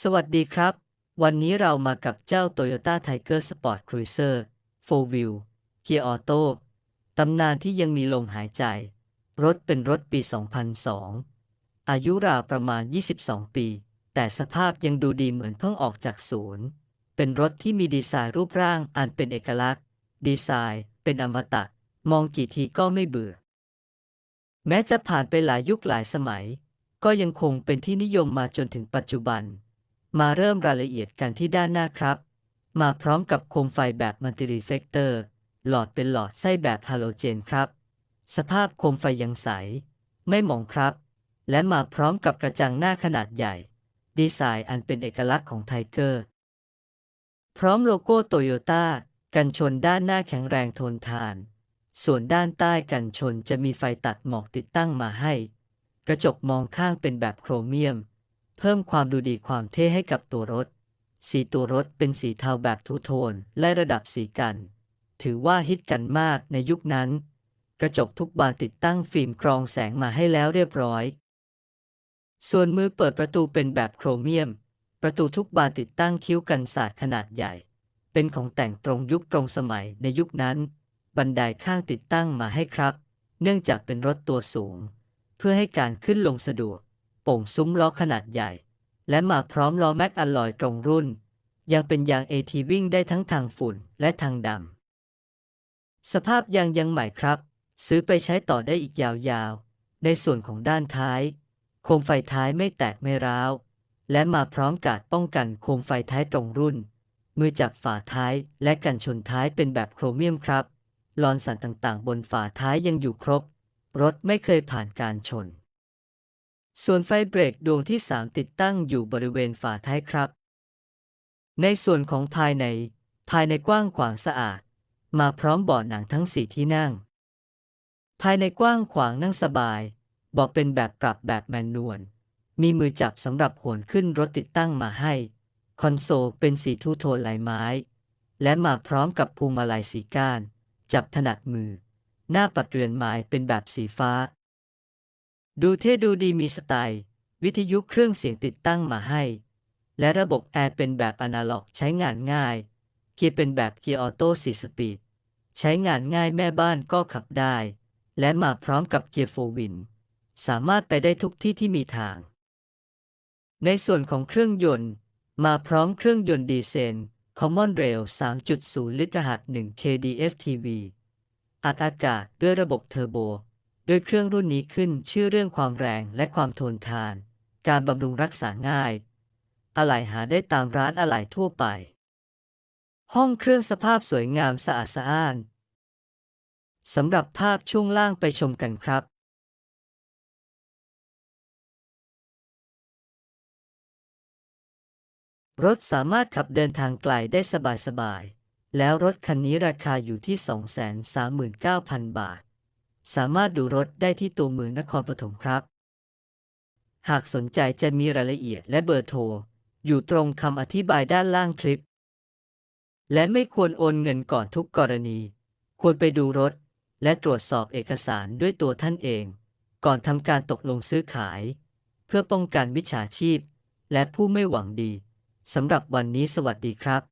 สวัสดีครับ วันนี้เรามากับเจ้า Toyota Tiger Sport Cruiser 4 Wheel Gear Auto ตำนานที่ยังมีลมหายใจ รถเป็นรถปี 2002 อายุราวประมาณ 22 ปี แต่สภาพยังดูดีเหมือนเพิ่งออกจากศูนย์ เป็นรถที่มีดีไซน์รูปร่างอันเป็นเอกลักษณ์ ดีไซน์เป็นอมตะ มองกี่ทีก็ไม่เบื่อ แม้จะผ่านไปหลายยุคหลายสมัย ก็ยังคงเป็นที่นิยมมาจนถึงปัจจุบัน มาเริ่มรายละเอียดกันที่ด้านหน้าครับ มาพร้อมกับโคมไฟแบบมัลติรีเฟกเตอร์ หลอดเป็นหลอดไส้แบบฮาโลเจนครับ สภาพโคมไฟยังใส ไม่หมองครับ และมาพร้อมกับกระจังหน้าขนาดใหญ่ ดีไซน์อันเป็นเอกลักษณ์ของไทเกอร์ พร้อมโลโก้โตโยต้ากันชนด้านหน้าแข็งแรงทนทาน ส่วนด้านใต้กันชนจะมีไฟตัดหมอกติดตั้งมาให้ กระจกมองข้างเป็นแบบโครเมียม เพิ่มความดูดีความเท่ให้กับตัวรถ สีตัวรถเป็นสีเทาแบบทูโทนและระดับสีกัน ถือว่าฮิตกันมากในยุคนั้น กระจกทุกบานติดตั้งฟิล์มกรองแสงมาให้แล้วเรียบร้อย ส่วนมือเปิดประตูเป็นแบบโครเมียม ประตูทุกบานติดตั้งคิ้วกันศาสตร์ขนาดใหญ่ เป็นของแต่งตรงยุคตรงสมัยในยุคนั้น บันไดข้างติดตั้งมาให้ครับ เนื่องจากเป็นรถตัวสูง เพื่อให้การขึ้นลงสะดวก โป่งซุ้มล้อขนาดใหญ่ และมาพร้อมล้อแม็กอลลอยตรงรุ่น ยังเป็นยาง AT วิ่งได้ทั้งทางฝุ่นและทางดำ สภาพยางยังใหม่ครับ ซื้อไปใช้ต่อได้อีกยาวๆ ในส่วนของด้านท้าย โคมไฟท้ายไม่แตกไม่ร้าว และมาพร้อมกาดป้องกันโคมไฟท้ายตรงรุ่น มือจับฝาท้ายและกันชนท้ายเป็นแบบโครเมียมครับลอนสันต่างๆ บนฝาท้ายยังอยู่ครบ รถไม่เคยผ่านการชน ส่วนไฟเบรกดวงที่ 3 ติดตั้งอยู่บริเวณฝาท้ายครับ ในส่วนของภายใน ภายในกว้างขวางสะอาด มาพร้อมเบาะหนังทั้งสี่ที่นั่ง ภายในกว้างขวางนั่งสบายเบอกเป็นแบบปรับแบบแมนนวล มีมือจับสำหรับโหนขึ้นรถติดตั้งมาให้ คอนโซลเป็นสีทูโทนลายไม้ และมาพร้อมกับพวงมาลัยสีก้าน จับถนัดมือ หน้าปัดเรือนไม้เป็นแบบสีฟ้า ดูเท่ดูดีมีสไตล์ วิทยุเครื่องเสียงติดตั้งมาให้ และระบบแอร์เป็นแบบอนาล็อกใช้งานง่าย เกียร์เป็นแบบเกียร์ออโต้4สปีด ใช้งานง่ายแม่บ้านก็ขับได้ และมาพร้อมกับเกียร์โฟวิน สามารถไปได้ทุกที่ที่มีทาง ในส่วนของเครื่องยนต์ มาพร้อมเครื่องยนต์ดีเซล Common Rail 3.0 ลิตรรหัส 1 KDFTV อัดอากาศด้วยระบบเทอร์โบ โดยเครื่องรุ่นนี้ขึ้นชื่อเรื่องความแรงและความทนทาน การบำรุงรักษาง่าย อะไหล่หาได้ตามร้านอะไหล่ทั่วไป ห้องเครื่องสภาพสวยงามสะอาดสะอ้านสำหรับภาพช่วงล่างไปชมกันครับ รถสามารถขับเดินทางไกลได้สบายๆ แล้วรถคันนี้ราคาอยู่ที่ 239,000 บาท สามารถดูรถได้ที่ตัวเมืองนครปฐมครับ หากสนใจจะมีรายละเอียดและเบอร์โทร อยู่ตรงคำอธิบายด้านล่างคลิป และไม่ควรโอนเงินก่อนทุกกรณี ควรไปดูรถ และตรวจสอบเอกสารด้วยตัวท่านเอง ก่อนทำการตกลงซื้อขาย เพื่อป้องกันมิจฉาชีพ และผู้ไม่หวังดีสำหรับวันนี้สวัสดีครับ